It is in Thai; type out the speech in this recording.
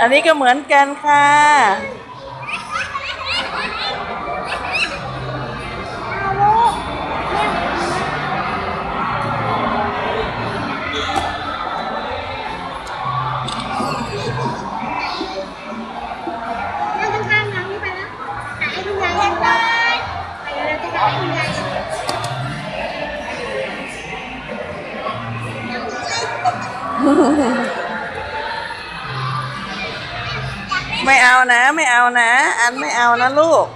อันนี้ก็เหมือนกันค่ะเอาลูกนั่งข้างๆน้องนี่ไปแล้วหาให้คุณยายยังไปไปแล้วจะหาให้คุณยาย ไม่เอานะ ไม่เอานะ อันไม่เอานะลูก